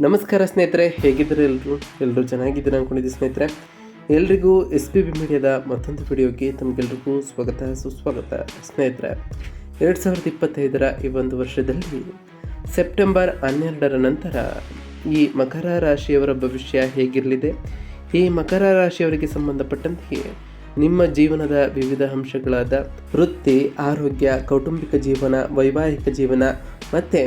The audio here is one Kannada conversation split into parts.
ನಮಸ್ಕಾರ ಸ್ನೇಹಿತರೆ, ಹೇಗಿದ್ದಾರೆ ಎಲ್ಲರೂ ಎಲ್ಲರೂ ಚೆನ್ನಾಗಿದ್ದೀರಾ ಅಂದ್ಕೊಂಡಿದ್ದೀವಿ ಸ್ನೇಹಿತರೆ? ಎಲ್ರಿಗೂ ಎಸ್ ಪಿ ಬಿ ಮೀಡಿಯಾದ ಮತ್ತೊಂದು ವಿಡಿಯೋಗೆ ತಮಗೆಲ್ರಿಗೂ ಸ್ವಾಗತ, ಸುಸ್ವಾಗತ. ಸ್ನೇಹಿತರೆ, ಎರಡು ಸಾವಿರದ ಇಪ್ಪತ್ತೈದರ ಈ ಒಂದು ವರ್ಷದಲ್ಲಿ ಸೆಪ್ಟೆಂಬರ್ ಹನ್ನೆರಡರ ನಂತರ ಈ ಮಕರ ರಾಶಿಯವರ ಭವಿಷ್ಯ ಹೇಗಿರಲಿದೆ? ಈ ಮಕರ ರಾಶಿಯವರಿಗೆ ಸಂಬಂಧಪಟ್ಟಂತೆ ನಿಮ್ಮ ಜೀವನದ ವಿವಿಧ ಅಂಶಗಳಾದ ವೃತ್ತಿ, ಆರೋಗ್ಯ, ಕೌಟುಂಬಿಕ ಜೀವನ, ವೈವಾಹಿಕ ಜೀವನ ಮತ್ತು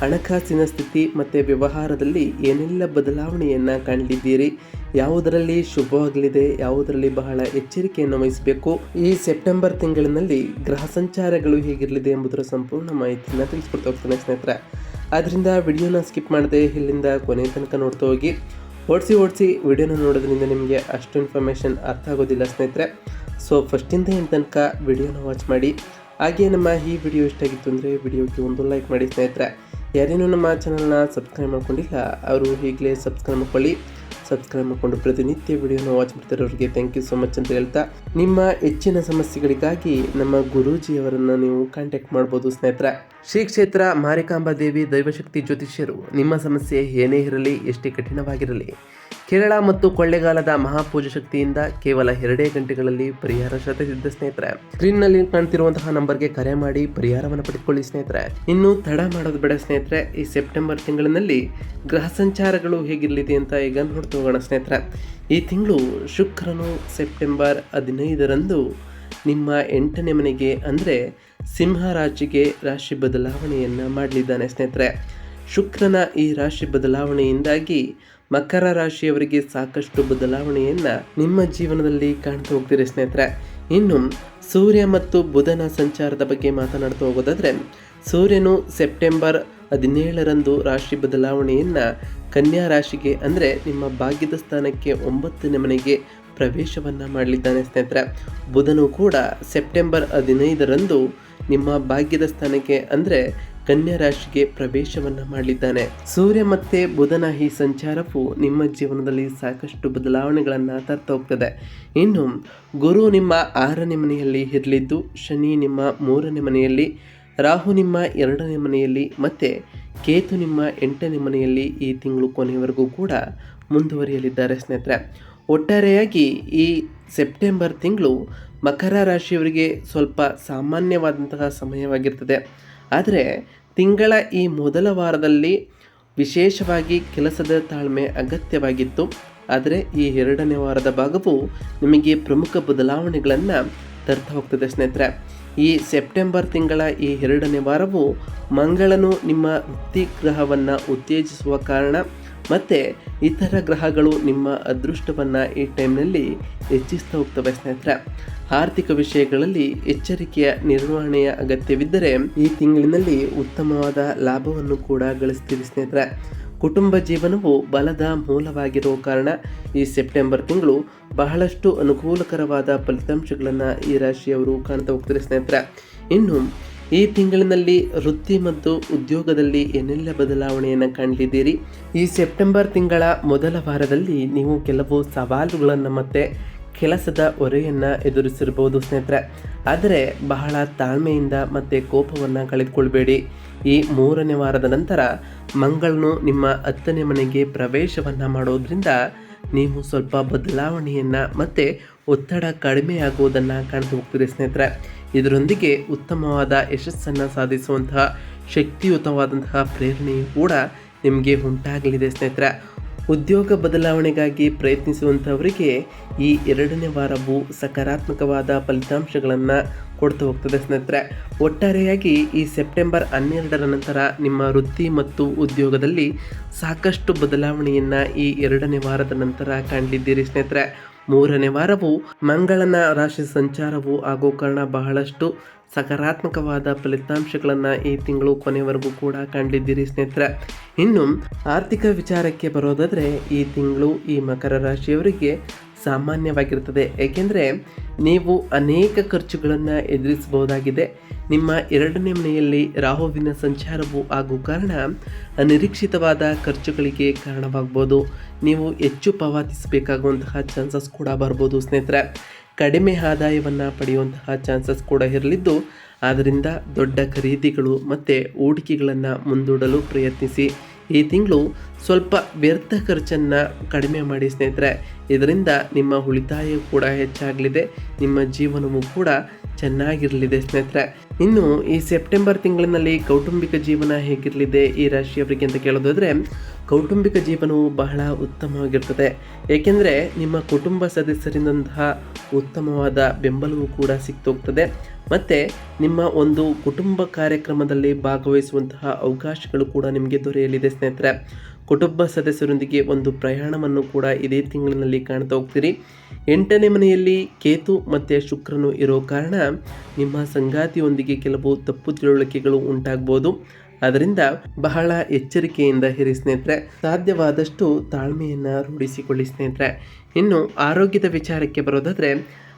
ಹಣಕಾಸಿನ ಸ್ಥಿತಿ ಮತ್ತು ವ್ಯವಹಾರದಲ್ಲಿ ಏನೆಲ್ಲ ಬದಲಾವಣೆಯನ್ನು ಕಾಣಲಿದ್ದೀರಿ ಯಾವುದರಲ್ಲಿ ಶುಭವಾಗಲಿದೆ ಯಾವುದರಲ್ಲಿ ಬಹಳ ಎಚ್ಚರಿಕೆಯನ್ನು ವಹಿಸಬೇಕು? ಈ ಸೆಪ್ಟೆಂಬರ್ ತಿಂಗಳಿನಲ್ಲಿ ಗ್ರಹ ಸಂಚಾರಗಳು ಹೇಗಿರಲಿದೆ ಎಂಬುದರ ಸಂಪೂರ್ಣ ಮಾಹಿತಿಯನ್ನು ತಿಳಿಸ್ಕೊಡ್ತಾ ಹೋಗ್ತಾನೆ ಸ್ನೇಹಿತರೆ. ಆದ್ದರಿಂದ ವಿಡಿಯೋನ ಸ್ಕಿಪ್ ಮಾಡದೆ ಇಲ್ಲಿಂದ ಕೊನೆ ತನಕ ನೋಡ್ತಾ ಹೋಗಿ. ಓಡಿಸಿ ಓಡಿಸಿ ವಿಡಿಯೋನ ನೋಡೋದ್ರಿಂದ ನಿಮಗೆ ಅಷ್ಟು ಇನ್ಫಾರ್ಮೇಷನ್ ಅರ್ಥ ಆಗೋದಿಲ್ಲ ಸ್ನೇಹಿತರೆ. ಸೊ ಫಸ್ಟಿಂದ ಏನು ತನಕ ವಿಡಿಯೋನ ವಾಚ್ ಮಾಡಿ? ಹಾಗೆ ನಮ್ಮ ಈ ವಿಡಿಯೋ ಇಷ್ಟ ಆಗಿತ್ತು ಅಂದರೆ ವಿಡಿಯೋಗೆ ಒಂದು ಲೈಕ್ ಮಾಡಿ ಸ್ನೇಹಿತರೆ. ಯಾರೇನೂ ನಮ್ಮ ಚಾನಲ್ನ ಸಬ್ಸ್ಕ್ರೈಬ್ ಮಾಡ್ಕೊಂಡಿಲ್ಲ, ಅವರು ಈಗಲೇ ಸಬ್ಸ್ಕ್ರೈಬ್ ಮಾಡ್ಕೊಳ್ಳಿ. ಸಬ್ಸ್ಕ್ರೈಬ್ ಮಾಡಿಕೊಂಡು ಪ್ರತಿನಿತ್ಯ ವಿಡಿಯೋನ ವಾಚ್ ಮಾಡ್ತಿರೋರಿಗೆ ಥ್ಯಾಂಕ್ ಯು ಸೊ ಮಚ್ ಅಂತ ಹೇಳ್ತಾ, ನಿಮ್ಮ ಹೆಚ್ಚಿನ ಸಮಸ್ಯೆಗಳಿಗಾಗಿ ನಮ್ಮ ಗುರೂಜಿಯವರನ್ನು ನೀವು ಕಾಂಟ್ಯಾಕ್ಟ್ ಮಾಡ್ಬೋದು ಸ್ನೇಹಿತರೆ. ಶ್ರೀ ಕ್ಷೇತ್ರ ಮಾರಿಕಾಂಬಾ ದೇವಿ ದೈವಶಕ್ತಿ ಜ್ಯೋತಿಷ್ಯರು, ನಿಮ್ಮ ಸಮಸ್ಯೆ ಏನೇ ಇರಲಿ, ಎಷ್ಟೇ ಕಠಿಣವಾಗಿರಲಿ ಕೇರಳ ಮತ್ತು ಕೊಳ್ಳೆಗಾಲದ ಮಹಾಪೂಜ ಶಕ್ತಿಯಿಂದ ಕೇವಲ ಎರಡೇ ಗಂಟೆಗಳಲ್ಲಿ ಪರಿಹಾರ ಶತಸಿದ್ಧ ಸ್ನೇಹಿತರೆ. ಸ್ಕ್ರೀನ್ನಲ್ಲಿ ಕಾಣ್ತಿರುವಂತಹ ನಂಬರ್ಗೆ ಕರೆ ಮಾಡಿ ಪರಿಹಾರವನ್ನು ಪಡೆದುಕೊಳ್ಳಿ ಸ್ನೇಹಿತರೆ. ಇನ್ನು ತಡ ಮಾಡೋದು ಬೇಡ ಸ್ನೇಹಿತರೆ, ಈ ಸೆಪ್ಟೆಂಬರ್ ತಿಂಗಳಿನಲ್ಲಿ ಗ್ರಹ ಸಂಚಾರಗಳು ಹೇಗಿರಲಿದೆ ಅಂತ ಈಗ ನೋಡ್ತಾ ಹೋಗೋಣ ಸ್ನೇಹಿತರೆ. ಈ ತಿಂಗಳು ಶುಕ್ರನು ಸೆಪ್ಟೆಂಬರ್ ಹದಿನೈದರಂದು ನಿಮ್ಮ ಎಂಟನೇ ಮನೆಗೆ, ಅಂದರೆ ಸಿಂಹ ರಾಶಿಗೆ ರಾಶಿ ಬದಲಾವಣೆಯನ್ನು ಮಾಡಲಿದ್ದಾನೆ ಸ್ನೇಹಿತರೆ. ಶುಕ್ರನ ಈ ರಾಶಿ ಬದಲಾವಣೆಯಿಂದಾಗಿ ಮಕರ ರಾಶಿಯವರಿಗೆ ಸಾಕಷ್ಟು ಬದಲಾವಣೆಯನ್ನು ನಿಮ್ಮ ಜೀವನದಲ್ಲಿ ಕಾಣ್ತಾ ಹೋಗ್ತೀರಿ ಸ್ನೇಹಿತರೆ. ಇನ್ನು ಸೂರ್ಯ ಮತ್ತು ಬುಧನ ಸಂಚಾರದ ಬಗ್ಗೆ ಮಾತನಾಡ್ತಾ ಹೋಗೋದಾದ್ರೆ, ಸೂರ್ಯನು ಸೆಪ್ಟೆಂಬರ್ ಹದಿನೇಳರಂದು ರಾಶಿ ಬದಲಾವಣೆಯನ್ನು ಕನ್ಯಾ ರಾಶಿಗೆ ಅಂದರೆ ನಿಮ್ಮ ಭಾಗ್ಯದ ಸ್ಥಾನಕ್ಕೆ ಒಂಬತ್ತನೇ ಮನೆಗೆ ಪ್ರವೇಶವನ್ನು ಮಾಡಲಿದ್ದಾನೆ ಸ್ನೇಹಿತರೆ. ಬುಧನು ಕೂಡ ಸೆಪ್ಟೆಂಬರ್ ಹದಿನೈದರಂದು ನಿಮ್ಮ ಭಾಗ್ಯದ ಸ್ಥಾನಕ್ಕೆ ಅಂದರೆ ಕನ್ಯಾ ರಾಶಿಗೆ ಪ್ರವೇಶವನ್ನು ಮಾಡಲಿದ್ದಾನೆ ಸೂರ್ಯ ಮತ್ತೆ ಬುಧನ ಈ ಸಂಚಾರವು ನಿಮ್ಮ ಜೀವನದಲ್ಲಿ ಸಾಕಷ್ಟು ಬದಲಾವಣೆಗಳನ್ನು ತರ್ತಾ ಹೋಗ್ತದೆ. ಇನ್ನು ಗುರು ನಿಮ್ಮ ಆರನೇ ಮನೆಯಲ್ಲಿ ಇರಲಿದ್ದು, ಶನಿ ನಿಮ್ಮ ಮೂರನೇ ಮನೆಯಲ್ಲಿ, ರಾಹು ನಿಮ್ಮ ಎರಡನೇ ಮನೆಯಲ್ಲಿ ಮತ್ತು ಕೇತು ನಿಮ್ಮ ಎಂಟನೇ ಮನೆಯಲ್ಲಿ ಈ ತಿಂಗಳು ಕೊನೆಯವರೆಗೂ ಕೂಡ ಮುಂದುವರಿಯಲಿದ್ದಾರೆ ಸ್ನೇಹಿತರೆ. ಒಟ್ಟಾರೆಯಾಗಿ ಈ ಸೆಪ್ಟೆಂಬರ್ ತಿಂಗಳು ಮಕರ ರಾಶಿಯವರಿಗೆ ಸ್ವಲ್ಪ ಸಾಮಾನ್ಯವಾದಂತಹ ಸಮಯವಾಗಿರ್ತದೆ. ಆದರೆ ತಿಂಗಳ ಈ ಮೊದಲ ವಾರದಲ್ಲಿ ವಿಶೇಷವಾಗಿ ಕೆಲಸದ ತಾಳ್ಮೆ ಅಗತ್ಯವಾಗಿತ್ತು. ಆದರೆ ಈ ಎರಡನೇ ವಾರದ ಭಾಗವು ನಿಮಗೆ ಪ್ರಮುಖ ಬದಲಾವಣೆಗಳನ್ನು ತರ್ತಾ ಹೋಗ್ತದೆ ಸ್ನೇಹಿತರೆ. ಈ ಸೆಪ್ಟೆಂಬರ್ ತಿಂಗಳ ಈ ಎರಡನೇ ವಾರವು ಮಂಗಳನು ನಿಮ್ಮ ವೃತ್ತಿ ಗ್ರಹವನ್ನು ಉತ್ತೇಜಿಸುವ ಕಾರಣ ಮತ್ತು ಇತರ ಗ್ರಹಗಳು ನಿಮ್ಮ ಅದೃಷ್ಟವನ್ನು ಈ ಟೈಮ್ನಲ್ಲಿ ಹೆಚ್ಚಿಸ್ತಾ ಹೋಗ್ತವೆ, ಸ್ನೇಹಿತರೆ. ಆರ್ಥಿಕ ವಿಷಯಗಳಲ್ಲಿ ಎಚ್ಚರಿಕೆಯ ನಿರ್ವಹಣೆಯ ಅಗತ್ಯವಿದ್ದರೆ ಈ ತಿಂಗಳಿನಲ್ಲಿ ಉತ್ತಮವಾದ ಲಾಭವನ್ನು ಕೂಡ ಗಳಿಸ್ತೀರಿ, ಸ್ನೇಹಿತರೆ. ಕುಟುಂಬ ಜೀವನವು ಬಲದ ಮೂಲವಾಗಿರುವ ಕಾರಣ ಈ ಸೆಪ್ಟೆಂಬರ್ ತಿಂಗಳು ಬಹಳಷ್ಟು ಅನುಕೂಲಕರವಾದ ಫಲಿತಾಂಶಗಳನ್ನು ಈ ರಾಶಿಯವರು ಕಾಣ್ತಾ ಹೋಗ್ತಾರೆ, ಸ್ನೇಹಿತರೆ. ಇನ್ನು ಈ ತಿಂಗಳಿನಲ್ಲಿ ವೃತ್ತಿ ಮತ್ತು ಉದ್ಯೋಗದಲ್ಲಿ ಏನೆಲ್ಲ ಬದಲಾವಣೆಯನ್ನು ಕಾಣಲಿದ್ದೀರಿ ಈ ಸೆಪ್ಟೆಂಬರ್ ತಿಂಗಳ ಮೊದಲ ವಾರದಲ್ಲಿ ನೀವು ಕೆಲವು ಸವಾಲುಗಳನ್ನು ಮತ್ತೆ ಕೆಲಸದ ಹೊರೆಯನ್ನು ಎದುರಿಸಿರ್ಬೋದು ಸ್ನೇಹಿತರೆ. ಆದರೆ ಬಹಳ ತಾಳ್ಮೆಯಿಂದ ಮತ್ತು ಕೋಪವನ್ನು ಕಳೆದುಕೊಳ್ಬೇಡಿ. ಈ ಮೂರನೇ ವಾರದ ನಂತರ ಮಂಗಳನು ನಿಮ್ಮ ಹತ್ತನೇ ಮನೆಗೆ ಪ್ರವೇಶವನ್ನು ಮಾಡೋದ್ರಿಂದ ನೀವು ಸ್ವಲ್ಪ ಬದಲಾವಣೆಯನ್ನು ಮತ್ತು ಒತ್ತಡ ಕಡಿಮೆ ಆಗುವುದನ್ನು ಕಾಣ್ತಾ ಹೋಗ್ತೀರಿ ಸ್ನೇಹಿತರೆ. ಇದರೊಂದಿಗೆ ಉತ್ತಮವಾದ ಯಶಸ್ಸನ್ನು ಸಾಧಿಸುವಂತಹ ಶಕ್ತಿಯುತವಾದಂತಹ ಪ್ರೇರಣೆಯು ಕೂಡ ನಿಮಗೆ ಉಂಟಾಗಲಿದೆ ಸ್ನೇಹಿತರೆ. ಉದ್ಯೋಗ ಬದಲಾವಣೆಗಾಗಿ ಪ್ರಯತ್ನಿಸುವಂಥವರಿಗೆ ಈ ಎರಡನೇ ವಾರವು ಸಕಾರಾತ್ಮಕವಾದ ಫಲಿತಾಂಶಗಳನ್ನು ಕೊಡ್ತಾ ಹೋಗ್ತದೆ ಸ್ನೇಹಿತರೆ. ಒಟ್ಟಾರೆಯಾಗಿ ಈ ಸೆಪ್ಟೆಂಬರ್ ಹನ್ನೆರಡರ ನಂತರ ನಿಮ್ಮ ವೃತ್ತಿ ಮತ್ತು ಉದ್ಯೋಗದಲ್ಲಿ ಸಾಕಷ್ಟು ಬದಲಾವಣೆಯನ್ನು ಈ ಎರಡನೇ ವಾರದ ನಂತರ ಕಾಣಲಿದ್ದೀರಿ ಸ್ನೇಹಿತರೆ. ಮೂರನೇ ವಾರವು ಮಂಗಳನ ರಾಶಿ ಸಂಚಾರವು ಆಗೋ ಕಾರಣ ಬಹಳಷ್ಟು ಸಕಾರಾತ್ಮಕವಾದ ಫಲಿತಾಂಶಗಳನ್ನು ಈ ತಿಂಗಳು ಕೊನೆವರೆಗೂ ಕೂಡ ಕಂಡಿದ್ದೀರಿ ಸ್ನೇಹಿತರೆ. ಇನ್ನು ಆರ್ಥಿಕ ವಿಚಾರಕ್ಕೆ ಬರೋದಾದರೆ ಈ ತಿಂಗಳು ಈ ಮಕರ ರಾಶಿಯವರಿಗೆ ಸಾಮಾನ್ಯವಾಗಿರ್ತದೆ ಏಕೆಂದರೆ ನೀವು ಅನೇಕ ಖರ್ಚುಗಳನ್ನು ಎದುರಿಸಬಹುದಾಗಿದೆ. ನಿಮ್ಮ ಎರಡನೇ ಮನೆಯಲ್ಲಿ ರಾಹುವಿನ ಸಂಚಾರವು ಆಗೋ ಕಾರಣ ಅನಿರೀಕ್ಷಿತವಾದ ಖರ್ಚುಗಳಿಗೆ ಕಾರಣವಾಗ್ಬೋದು. ನೀವು ಹೆಚ್ಚು ಪಾವತಿಸಬೇಕಾಗುವಂತಹ ಚಾನ್ಸಸ್ ಕೂಡ ಬರ್ಬೋದು ಸ್ನೇಹಿತರೆ. ಕಡಿಮೆ ಆದಾಯವನ್ನು ಪಡೆಯುವಂತಹ ಚಾನ್ಸಸ್ ಕೂಡ ಇರಲಿದ್ದು ಆದ್ದರಿಂದ ದೊಡ್ಡ ಖರೀದಿಗಳು ಮತ್ತು ಹೂಡಿಕೆಗಳನ್ನು ಮುಂದೂಡಲು ಪ್ರಯತ್ನಿಸಿ. ಈ ತಿಂಗಳು ಸ್ವಲ್ಪ ವ್ಯರ್ಥ ಖರ್ಚನ್ನು ಕಡಿಮೆ ಮಾಡಿ ಸ್ನೇಹಿತರೆ. ಇದರಿಂದ ನಿಮ್ಮ ಉಳಿತಾಯ ಕೂಡ ಹೆಚ್ಚಾಗಲಿದೆ, ನಿಮ್ಮ ಜೀವನವೂ ಕೂಡ ಚೆನ್ನಾಗಿರಲಿದೆ ಸ್ನೇಹಿತರೆ. ಇನ್ನು ಈ ಸೆಪ್ಟೆಂಬರ್ ತಿಂಗಳಿನಲ್ಲಿ ಕೌಟುಂಬಿಕ ಜೀವನ ಹೇಗಿರಲಿದೆ, ಈ ರಾಶಿಯವರಿಗೆ ಅಂತ ಕೇಳೋದಾದ್ರೆ ಕೌಟುಂಬಿಕ ಜೀವನವು ಬಹಳ ಉತ್ತಮವಾಗಿರ್ತದೆ. ಏಕೆಂದರೆ ನಿಮ್ಮ ಕುಟುಂಬ ಸದಸ್ಯರಿಂದಂತಹ ಉತ್ತಮವಾದ ಬೆಂಬಲವೂ ಕೂಡ ಸಿಕ್ತೋಗ್ತದೆ. ಮತ್ತು ನಿಮ್ಮ ಒಂದು ಕುಟುಂಬ ಕಾರ್ಯಕ್ರಮದಲ್ಲಿ ಭಾಗವಹಿಸುವಂತಹ ಅವಕಾಶಗಳು ಕೂಡ ನಿಮಗೆ ದೊರೆಯಲಿದೆ ಸ್ನೇಹಿತರೆ. ಕುಟುಂಬ ಸದಸ್ಯರೊಂದಿಗೆ ಒಂದು ಪ್ರಯಾಣವನ್ನು ಕೂಡ ಇದೇ ತಿಂಗಳಿನಲ್ಲಿ ಕಾಣ್ತಾ ಹೋಗ್ತೀರಿ. ಎಂಟನೇ ಮನೆಯಲ್ಲಿ ಕೇತು ಮತ್ತು ಶುಕ್ರನು ಇರೋ ಕಾರಣ ನಿಮ್ಮ ಸಂಗಾತಿಯೊಂದಿಗೆ ಕೆಲವು ತಪ್ಪು ತಿಳುವಳಿಕೆಗಳು ಉಂಟಾಗ್ಬೋದು. ಅದರಿಂದ ಬಹಳ ಎಚ್ಚರಿಕೆಯಿಂದ ಇರಿ ಸ್ನೇಹಿತರೆ, ಸಾಧ್ಯವಾದಷ್ಟು ತಾಳ್ಮೆಯನ್ನು ರೂಢಿಸಿಕೊಳ್ಳಿ ಸ್ನೇಹಿತರೆ. ಇನ್ನು ಆರೋಗ್ಯದ ವಿಚಾರಕ್ಕೆ ಬರೋದಾದರೆ,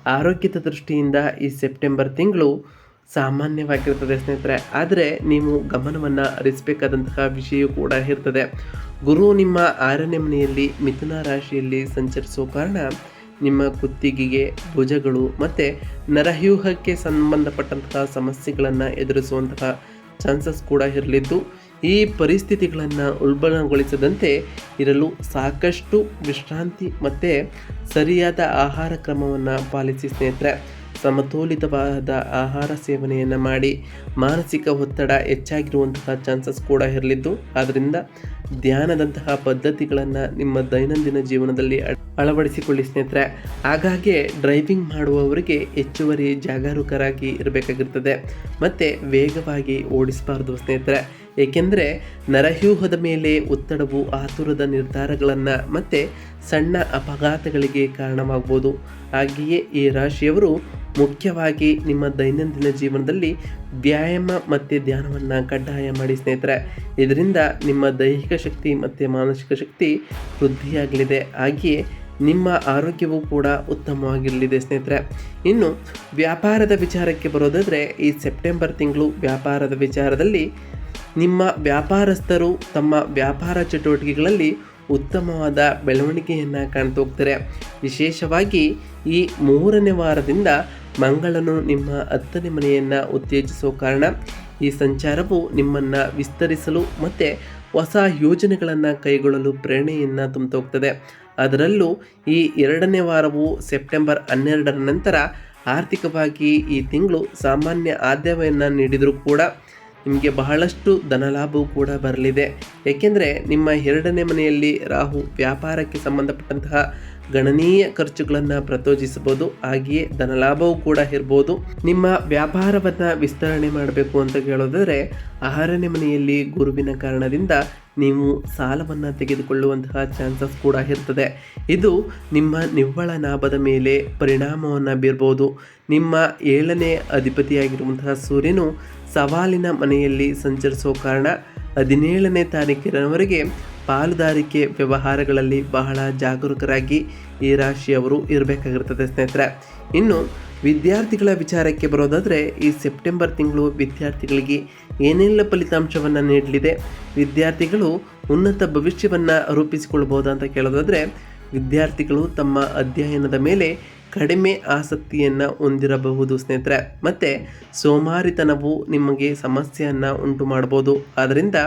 ಆರೋಗ್ಯದ ದೃಷ್ಟಿಯಿಂದ ಈ ಸೆಪ್ಟೆಂಬರ್ ತಿಂಗಳು ಸಾಮಾನ್ಯವಾಗಿರ್ತದೆ ಸ್ನೇಹಿತರೆ. ಆದರೆ ನೀವು ಗಮನವನ್ನು ಹರಿಸಬೇಕಾದಂತಹ ವಿಷಯ ಕೂಡ ಇರ್ತದೆ. ಗುರು ನಿಮ್ಮ ಆರನೇ ಮನೆಯಲ್ಲಿ ಮಿಥುನ ರಾಶಿಯಲ್ಲಿ ಸಂಚರಿಸೋ ಕಾರಣ ನಿಮ್ಮ ಕುತ್ತಿಗೆಗೆ ಭುಜಗಳು ಮತ್ತು ನರವ್ಯೂಹಕ್ಕೆ ಸಂಬಂಧಪಟ್ಟಂತಹ ಸಮಸ್ಯೆಗಳನ್ನು ಎದುರಿಸುವಂತಹ ಚಾನ್ಸಸ್ ಕೂಡ ಇರಲಿದ್ದು, ಈ ಪರಿಸ್ಥಿತಿಗಳನ್ನು ಉಲ್ಬಣಗೊಳಿಸದಂತೆ ಇರಲು ಸಾಕಷ್ಟು ವಿಶ್ರಾಂತಿ ಮತ್ತು ಸರಿಯಾದ ಆಹಾರ ಕ್ರಮವನ್ನು ಪಾಲಿಸಿ ಸ್ನೇಹಿತರೆ. ಸಮತೋಲಿತವಾದ ಆಹಾರ ಸೇವನೆಯನ್ನು ಮಾಡಿ ಮಾನಸಿಕ ಒತ್ತಡ ಹೆಚ್ಚಾಗಿರುವಂತಹ ಚಾನ್ಸಸ್ ಕೂಡ ಇರಲಿದ್ದು. ಆದ್ದರಿಂದ ಧ್ಯಾನದಂತಹ ಪದ್ಧತಿಗಳನ್ನು ನಿಮ್ಮ ದೈನಂದಿನ ಜೀವನದಲ್ಲಿ ಅಳ- ಅಳವಡಿಸಿಕೊಳ್ಳಿ ಸ್ನೇಹಿತರೆ. ಹಾಗಾಗಿ ಡ್ರೈವಿಂಗ್ ಮಾಡುವವರಿಗೆ ಹೆಚ್ಚುವರಿ ಜಾಗರೂಕರಾಗಿ ಇರಬೇಕಾಗಿರ್ತದೆ. ಮತ್ತು ವೇಗವಾಗಿ ಓಡಿಸಬಾರ್ದು ಸ್ನೇಹಿತರೆ. ಏಕೆಂದರೆ ನರಹ್ಯೂಹದ ಮೇಲೆ ಒತ್ತಡವು ಆತುರದ ನಿರ್ಧಾರಗಳನ್ನು ಮತ್ತು ಸಣ್ಣ ಅಪಘಾತಗಳಿಗೆ ಕಾರಣವಾಗ್ಬೋದು. ಹಾಗೆಯೇ ಈ ರಾಶಿಯವರು ಮುಖ್ಯವಾಗಿ ನಿಮ್ಮ ದೈನಂದಿನ ಜೀವನದಲ್ಲಿ ವ್ಯಾಯಾಮ ಮತ್ತು ಧ್ಯಾನವನ್ನು ಕಡ್ಡಾಯ ಮಾಡಿ ಸ್ನೇಹಿತರೆ. ಇದರಿಂದ ನಿಮ್ಮ ದೈಹಿಕ ಶಕ್ತಿ ಮತ್ತು ಮಾನಸಿಕ ಶಕ್ತಿ ವೃದ್ಧಿಯಾಗಲಿದೆ. ಹಾಗೆಯೇ ನಿಮ್ಮ ಆರೋಗ್ಯವೂ ಕೂಡ ಉತ್ತಮವಾಗಿರಲಿದೆ ಸ್ನೇಹಿತರೆ. ಇನ್ನು ವ್ಯಾಪಾರದ ವಿಚಾರಕ್ಕೆ ಬರೋದಾದರೆ ಈ ಸೆಪ್ಟೆಂಬರ್ ತಿಂಗಳು ವ್ಯಾಪಾರದ ವಿಚಾರದಲ್ಲಿ ನಿಮ್ಮ ವ್ಯಾಪಾರಸ್ಥರು ತಮ್ಮ ವ್ಯಾಪಾರ ಚಟುವಟಿಕೆಗಳಲ್ಲಿ ಉತ್ತಮವಾದ ಬೆಳವಣಿಗೆಯನ್ನು ಕಾಣ್ತಾ ಹೋಗ್ತಾರೆ ವಿಶೇಷವಾಗಿ ಈ ಮೂರನೇ ವಾರದಿಂದ ಮಂಗಳನು ನಿಮ್ಮ ಹತ್ತನೇ ಮನೆಯನ್ನು ಉತ್ತೇಜಿಸೋ ಕಾರಣ ಈ ಸಂಚಾರವು ನಿಮ್ಮನ್ನು ವಿಸ್ತರಿಸಲು ಮತ್ತು ಹೊಸ ಯೋಜನೆಗಳನ್ನು ಕೈಗೊಳ್ಳಲು ಪ್ರೇರಣೆಯನ್ನು ತುಂಬ್ತೋಗ್ತದೆ ಅದರಲ್ಲೂ ಈ ಎರಡನೇ ವಾರವು ಸೆಪ್ಟೆಂಬರ್ ಹನ್ನೆರಡರ ನಂತರ ಆರ್ಥಿಕವಾಗಿ ಈ ತಿಂಗಳು ಸಾಮಾನ್ಯ ಆದಾಯವನ್ನು ನೀಡಿದರೂ ಕೂಡ ನಿಮಗೆ ಬಹಳಷ್ಟು ಧನಲಾಭವೂ ಕೂಡ ಬರಲಿದೆ. ಏಕೆಂದರೆ ನಿಮ್ಮ ಎರಡನೇ ಮನೆಯಲ್ಲಿ ರಾಹು ವ್ಯಾಪಾರಕ್ಕೆ ಸಂಬಂಧಪಟ್ಟಂತಹ ಗಣನೀಯ ಖರ್ಚುಗಳನ್ನು ಪ್ರಚೋದಿಸಬಹುದು, ಹಾಗೆಯೇ ಧನಲಾಭವೂ ಕೂಡ ಇರ್ಬೋದು. ನಿಮ್ಮ ವ್ಯಾಪಾರವನ್ನು ವಿಸ್ತರಣೆ ಮಾಡಬೇಕು ಅಂತ ಕೇಳೋದಾದರೆ ಆರನೇ ಮನೆಯಲ್ಲಿ ಗುರುವಿನ ಕಾರಣದಿಂದ ನೀವು ಸಾಲವನ್ನು ತೆಗೆದುಕೊಳ್ಳುವಂತಹ ಚಾನ್ಸಸ್ ಕೂಡ ಇರ್ತದೆ. ಇದು ನಿಮ್ಮ ನಿವ್ವಳ ಲಾಭದ ಮೇಲೆ ಪರಿಣಾಮವನ್ನು ಬೀರ್ಬೋದು. ನಿಮ್ಮ ಏಳನೇ ಅಧಿಪತಿಯಾಗಿರುವಂತಹ ಸೂರ್ಯನು ಸವಾಲಿನ ಮನೆಯಲ್ಲಿ ಸಂಚರಿಸೋ ಕಾರಣ ಹದಿನೇಳನೇ ತಾರೀಕಿನವರೆಗೆ ಪಾಲುದಾರಿಕೆ ವ್ಯವಹಾರಗಳಲ್ಲಿ ಬಹಳ ಜಾಗರೂಕರಾಗಿ ಈ ರಾಶಿಯವರು ಇರಬೇಕಾಗಿರ್ತದೆ ಸ್ನೇಹಿತರೆ. ಇನ್ನು ವಿದ್ಯಾರ್ಥಿಗಳ ವಿಚಾರಕ್ಕೆ ಬರೋದಾದರೆ ಈ ಸೆಪ್ಟೆಂಬರ್ ತಿಂಗಳು ವಿದ್ಯಾರ್ಥಿಗಳಿಗೆ ಏನೆಲ್ಲ ಫಲಿತಾಂಶವನ್ನು ನೀಡಲಿದೆ, ವಿದ್ಯಾರ್ಥಿಗಳು ಉನ್ನತ ಭವಿಷ್ಯವನ್ನು ರೂಪಿಸಿಕೊಳ್ಬೋದಾ ಅಂತ ಕೇಳೋದಾದರೆ, ವಿದ್ಯಾರ್ಥಿಗಳು ತಮ್ಮ ಅಧ್ಯಯನದ ಮೇಲೆ ಕಡಿಮೆ ಆಸಕ್ತಿಯನ್ನು ಹೊಂದಿರಬಹುದು ಸ್ನೇಹಿತರೆ. ಮತ್ತು ಸೋಮಾರಿತನವು ನಿಮಗೆ ಸಮಸ್ಯೆಯನ್ನು ಉಂಟು ಮಾಡ್ಬೋದು ಆದ್ದರಿಂದ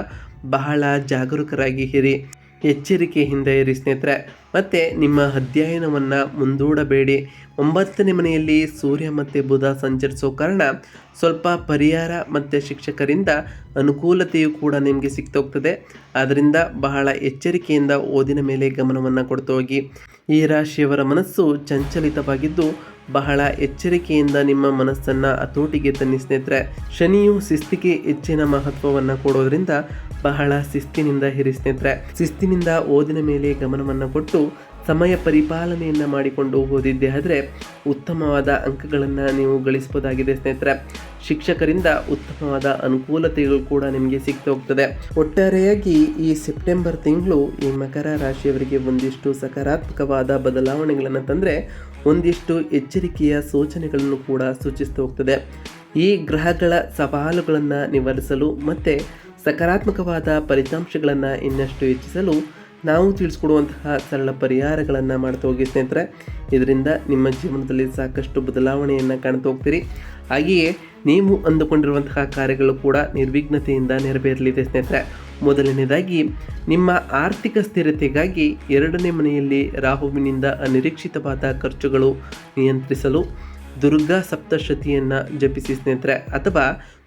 ಬಹಳ ಜಾಗರೂಕರಾಗಿ ಇರಿ. ಎಚ್ಚರಿಕೆಯಿಂದ ಇರಿ ಸ್ನೇಹಿತರೆ. ಮತ್ತು ನಿಮ್ಮ ಅಧ್ಯಯನವನ್ನು ಮುಂದೂಡಬೇಡಿ. ಒಂಬತ್ತನೇ ಮನೆಯಲ್ಲಿ ಸೂರ್ಯ ಮತ್ತು ಬುಧ ಸಂಚರಿಸೋ ಕಾರಣ ಸ್ವಲ್ಪ ಪರಿಹಾರ ಮತ್ತು ಶಿಕ್ಷಕರಿಂದ ಅನುಕೂಲತೆಯು ಕೂಡ ನಿಮಗೆ ಸಿಕ್ತೋಗ್ತದೆ. ಆದ್ದರಿಂದ ಬಹಳ ಎಚ್ಚರಿಕೆಯಿಂದ ಓದಿನ ಮೇಲೆ ಗಮನವನ್ನು ಕೊಡ್ತೋಗಿ. ಈ ರಾಶಿಯವರ ಮನಸ್ಸು ಚಂಚಲಿತವಾಗಿದ್ದು ಬಹಳ ಎಚ್ಚರಿಕೆಯಿಂದ ನಿಮ್ಮ ಮನಸ್ಸನ್ನು ಹತೋಟಿಗೆ ತನ್ನಿ ಸ್ನೇಹಿತರೆ, ಶನಿಯು ಶಿಸ್ತಿಗೆ ಹೆಚ್ಚಿನ ಮಹತ್ವವನ್ನು ಕೊಡೋದ್ರಿಂದ ಬಹಳ ಶಿಸ್ತಿನಿಂದ ಹಿರಿ ಸ್ನೇಹಿತರೆ. ಶಿಸ್ತಿನಿಂದ ಓದಿನ ಮೇಲೆ ಗಮನವನ್ನು ಕೊಟ್ಟು ಸಮಯ ಪರಿಪಾಲನೆಯನ್ನು ಮಾಡಿಕೊಂಡು ಓದಿದ್ದೆ ಆದರೆ ಉತ್ತಮವಾದ ಅಂಕಗಳನ್ನು ನೀವು ಗಳಿಸಬಹುದಾಗಿದೆ ಸ್ನೇಹಿತರೆ. ಶಿಕ್ಷಕರಿಂದ ಉತ್ತಮವಾದ ಅನುಕೂಲತೆಗಳು ಕೂಡ ನಿಮಗೆ ಸಿಗ್ತಾ ಹೋಗ್ತದೆ. ಒಟ್ಟಾರೆಯಾಗಿ ಈ ಸೆಪ್ಟೆಂಬರ್ ತಿಂಗಳು ಈ ಮಕರ ರಾಶಿಯವರಿಗೆ ಒಂದಿಷ್ಟು ಸಕಾರಾತ್ಮಕವಾದ ಬದಲಾವಣೆಗಳನ್ನು ತಂದರೆ ಒಂದಿಷ್ಟು ಎಚ್ಚರಿಕೆಯ ಸೂಚನೆಗಳನ್ನು ಕೂಡ ಸೂಚಿಸ್ತಾ ಹೋಗ್ತದೆ. ಈ ಗ್ರಹಗಳ ಸವಾಲುಗಳನ್ನು ನಿವಾರಿಸಲು ಮತ್ತು ಸಕಾರಾತ್ಮಕವಾದ ಫಲಿತಾಂಶಗಳನ್ನು ಇನ್ನಷ್ಟು ಹೆಚ್ಚಿಸಲು ನಾವು ತಿಳಿಸ್ಕೊಡುವಂತಹ ಸರಳ ಪರಿಹಾರಗಳನ್ನು ಮಾಡ್ತಾ ಹೋಗಿ ಸ್ನೇಹಿತರೆ, ಇದರಿಂದ ನಿಮ್ಮ ಜೀವನದಲ್ಲಿ ಸಾಕಷ್ಟು ಬದಲಾವಣೆಯನ್ನು ಕಾಣ್ತಾ ಹೋಗ್ತೀರಿ. ಹಾಗೆಯೇ ನೀವು ಅಂದುಕೊಂಡಿರುವಂತಹ ಕಾರ್ಯಗಳು ಕೂಡ ನಿರ್ವಿಘ್ನತೆಯಿಂದ ನೆರವೇರಲಿದೆ ಸ್ನೇಹಿತರೆ. ಮೊದಲನೇದಾಗಿ, ನಿಮ್ಮ ಆರ್ಥಿಕ ಸ್ಥಿರತೆಗಾಗಿ ಎರಡನೇ ಮನೆಯಲ್ಲಿ ರಾಹುವಿನಿಂದ ಅನಿರೀಕ್ಷಿತವಾದ ಖರ್ಚುಗಳು ನಿಯಂತ್ರಿಸಲು ದುರ್ಗಾ ಸಪ್ತಶತಿಯನ್ನು ಜಪಿಸಿ ಸ್ನೇಹಿತರೆ, ಅಥವಾ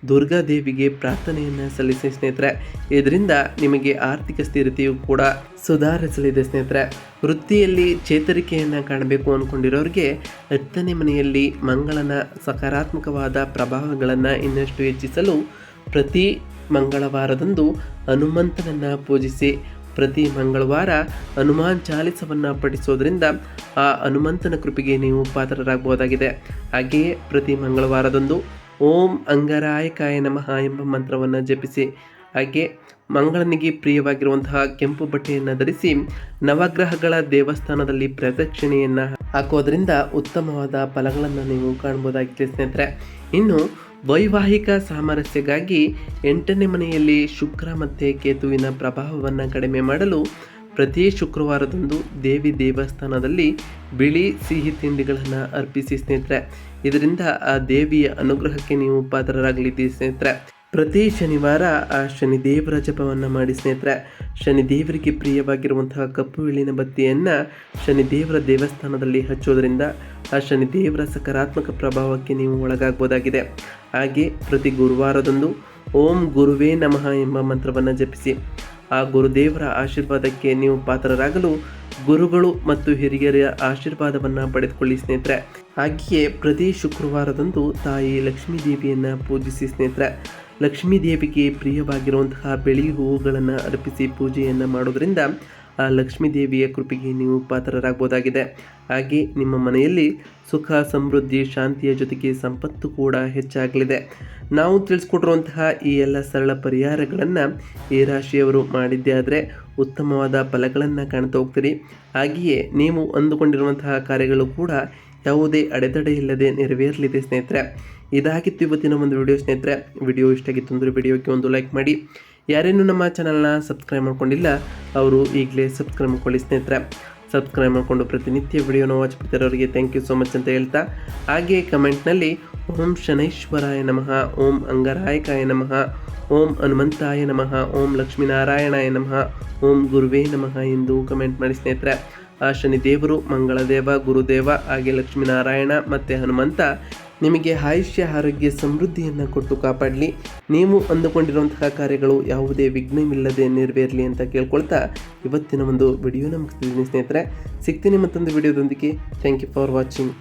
ದುರ್ಗಾ ದೇವಿಗೆ ಪ್ರಾರ್ಥನೆಯನ್ನು ಸಲ್ಲಿಸಿ ಸ್ನೇಹಿತರೆ, ಇದರಿಂದ ನಿಮಗೆ ಆರ್ಥಿಕ ಸ್ಥಿರತೆಯು ಕೂಡ ಸುಧಾರಿಸಲಿದೆ ಸ್ನೇಹಿತರೆ. ವೃತ್ತಿಯಲ್ಲಿ ಚೇತರಿಕೆಯನ್ನು ಕಾಣಬೇಕು ಅಂದ್ಕೊಂಡಿರೋರಿಗೆ ಹತ್ತನೇ ಮನೆಯಲ್ಲಿ ಮಂಗಳನ ಸಕಾರಾತ್ಮಕವಾದ ಪ್ರಭಾವಗಳನ್ನು ಇನ್ನಷ್ಟು ಹೆಚ್ಚಿಸಲು ಪ್ರತಿ ಮಂಗಳವಾರದಂದು ಹನುಮಂತನನ್ನು ಪೂಜಿಸಿ ಪ್ರತಿ ಮಂಗಳವಾರ ಹನುಮಾನ್ ಚಾಲಿಸವನ್ನು ಪಠಿಸೋದ್ರಿಂದ ಆ ಹನುಮಂತನ ಕೃಪೆಗೆ ನೀವು ಪಾತ್ರರಾಗಬಹುದಾಗಿದೆ. ಹಾಗೆಯೇ ಪ್ರತಿ ಮಂಗಳವಾರದಂದು ಓಂ ಅಂಗರಾಯಕಾಯ ನಮಃ ಎಂಬ ಮಂತ್ರವನ್ನು ಜಪಿಸಿ, ಹಾಗೆ ಮಂಗಳನಿಗೆ ಪ್ರಿಯವಾಗಿರುವಂತಹ ಕೆಂಪು ಬಟ್ಟೆಯನ್ನು ಧರಿಸಿ ನವಗ್ರಹಗಳ ದೇವಸ್ಥಾನದಲ್ಲಿ ಪ್ರದಕ್ಷಿಣೆಯನ್ನು ಹಾಕೋದ್ರಿಂದ ಉತ್ತಮವಾದ ಫಲಗಳನ್ನು ನೀವು ಕಾಣ್ಬೋದಾಗಿದೆ ಸ್ನೇಹಿತರೆ. ಇನ್ನು ವೈವಾಹಿಕ ಸಾಮರಸ್ಯಗಾಗಿ ಎಂಟನೇ ಮನೆಯಲ್ಲಿ ಶುಕ್ರ ಮತ್ತು ಕೇತುವಿನ ಪ್ರಭಾವವನ್ನು ಕಡಿಮೆ ಮಾಡಲು ಪ್ರತಿ ಶುಕ್ರವಾರದಂದು ದೇವಿ ದೇವಸ್ಥಾನದಲ್ಲಿ ಬಿಳಿ ಸಿಹಿ ತಿಂಡಿಗಳನ್ನು ಅರ್ಪಿಸಿ ಸ್ನೇಹಿತರೆ. ಇದರಿಂದ ಆ ದೇವಿಯ ಅನುಗ್ರಹಕ್ಕೆ ನೀವು ಪಾತ್ರರಾಗಲಿದ್ದೀರಿ ಸ್ನೇಹಿತರೆ. ಪ್ರತಿ ಶನಿವಾರ, ಆ ಶನಿದೇವರ ಜಪವನ್ನು ಮಾಡಿ ಸ್ನೇಹಿತರೆ, ಶನಿದೇವರಿಗೆ ಪ್ರಿಯವಾಗಿರುವಂತಹ ಕಪ್ಪು ಎಳ್ಳಿನ ಬತ್ತಿಯನ್ನು ಶನಿದೇವರ ದೇವಸ್ಥಾನದಲ್ಲಿ ಹಚ್ಚೋದ್ರಿಂದ ಆ ಶನಿದೇವರ ಸಕಾರಾತ್ಮಕ ಪ್ರಭಾವಕ್ಕೆ ನೀವು ಒಳಗಾಗಬಹುದಾಗಿದೆ ಹಾಗೆ ಪ್ರತಿ ಗುರುವಾರದಂದು ಓಂ ಗುರುವೇ ನಮಃ ಎಂಬ ಮಂತ್ರವನ್ನು ಜಪಿಸಿ, ಆ ಗುರುದೇವರ ಆಶೀರ್ವಾದಕ್ಕೆ ನೀವು ಪಾತ್ರರಾಗಲು ಗುರುಗಳು ಮತ್ತು ಹಿರಿಯರ ಆಶೀರ್ವಾದವನ್ನು ಪಡೆದುಕೊಳ್ಳಿ ಸ್ನೇಹಿತರೆ. ಹಾಗೆಯೇ ಪ್ರತಿ ಶುಕ್ರವಾರದಂದು ತಾಯಿ ಲಕ್ಷ್ಮೀ ದೇವಿಯನ್ನು ಪೂಜಿಸಿ ಸ್ನೇಹಿತರೆ ಲಕ್ಷ್ಮೀ ದೇವಿಗೆ ಪ್ರಿಯವಾಗಿರುವಂತಹ ಬಿಳಿ ಹೂವುಗಳನ್ನು ಅರ್ಪಿಸಿ ಪೂಜೆಯನ್ನು ಮಾಡೋದರಿಂದ ಆ ಲಕ್ಷ್ಮೀ ದೇವಿಯ ಕೃಪೆಗೆ ನೀವು ಪಾತ್ರರಾಗಬಹುದಾಗಿದೆ. ಹಾಗೆ ನಿಮ್ಮ ಮನೆಯಲ್ಲಿ ಸುಖ, ಸಮೃದ್ಧಿ, ಶಾಂತಿಯ ಜೊತೆಗೆ ಸಂಪತ್ತು ಕೂಡ ಹೆಚ್ಚಾಗಲಿದೆ. ನಾವು ತಿಳಿಸ್ಕೊಟ್ಟಿರುವಂತಹ ಈ ಎಲ್ಲ ಸರಳ ಪರಿಹಾರಗಳನ್ನು ಈ ರಾಶಿಯವರು ಮಾಡಿದ್ದೇ ಆದರೆ ಉತ್ತಮವಾದ ಫಲಗಳನ್ನು ಕಾಣ್ತಾ ಹೋಗ್ತೀರಿ. ಹಾಗೆಯೇ ನೀವು ಅಂದುಕೊಂಡಿರುವಂತಹ ಕಾರ್ಯಗಳು ಕೂಡ ಯಾವುದೇ ಅಡೆತಡೆ ಇಲ್ಲದೆ ನೆರವೇರಲಿದೆ ಸ್ನೇಹಿತರೆ. ಇದಾಗಿತ್ತು ಇವತ್ತಿನ ಒಂದು ವಿಡಿಯೋ ಸ್ನೇಹಿತರೆ ವಿಡಿಯೋ ಇಷ್ಟ ಆಗಿತ್ತು ಅಂದರೆ ವಿಡಿಯೋಕ್ಕೆ ಒಂದು ಲೈಕ್ ಮಾಡಿ. ಯಾರೇನು ನಮ್ಮ ಚಾನಲ್ನ ಸಬ್ಸ್ಕ್ರೈಬ್ ಮಾಡ್ಕೊಂಡಿಲ್ಲ, ಅವರು ಈಗಲೇ ಸಬ್ಸ್ಕ್ರೈಬ್ ಮಾಡ್ಕೊಳ್ಳಿ ಸ್ನೇಹಿತರೆ. ಸಬ್ಸ್ಕ್ರೈಬ್ ಮಾಡಿಕೊಂಡು ಪ್ರತಿನಿತ್ಯ ವಿಡಿಯೋನ ವಾಚ್ ಮಾಡ್ತಿರೋರಿಗೆ ಥ್ಯಾಂಕ್ ಯು ಸೊ ಮಚ್ ಅಂತ ಹೇಳ್ತಾ. ಹಾಗೆ ಕಮೆಂಟ್ನಲ್ಲಿ ಓಂ ಶನೈಶ್ವರಾಯ ನಮಃ, ಓಂ ಅಂಗರಾಯಕಾಯ ನಮಃ, ಓಂ ಹನುಮಂತಾಯ ನಮಃ, ಓಂ ಲಕ್ಷ್ಮೀನಾರಾಯಣಾಯ ನಮಃ, ಓಂ ಗುರುವೇ ನಮಃ ಎಂದು ಕಮೆಂಟ್ ಮಾಡಿ ಸ್ನೇಹಿತರೆ. ಆ ಶನಿದೇವರು ಮಂಗಳದೇವ, ಗುರುದೇವ, ಹಾಗೆ ಲಕ್ಷ್ಮೀನಾರಾಯಣ ಮತ್ತು ಹನುಮಂತ ನಿಮಗೆ ಆಯುಷ್ಯ, ಆರೋಗ್ಯ, ಸಮೃದ್ಧಿಯನ್ನು ಕೊಟ್ಟು ಕಾಪಾಡಲಿ. ನೀವು ಅಂದುಕೊಂಡಿರುವಂತಹ ಕಾರ್ಯಗಳು ಯಾವುದೇ ವಿಘ್ನವಿಲ್ಲದೆ ನೆರವೇರಲಿ ಅಂತ ಕೇಳ್ಕೊಳ್ತಾ ಇವತ್ತಿನ ಒಂದು ವಿಡಿಯೋ ನಮಗೆ ಸ್ನೇಹಿತರೆ, ಸಿಗ್ತೀನಿ ಮತ್ತೊಂದು ವಿಡಿಯೋದೊಂದಿಗೆ. Thank you for watching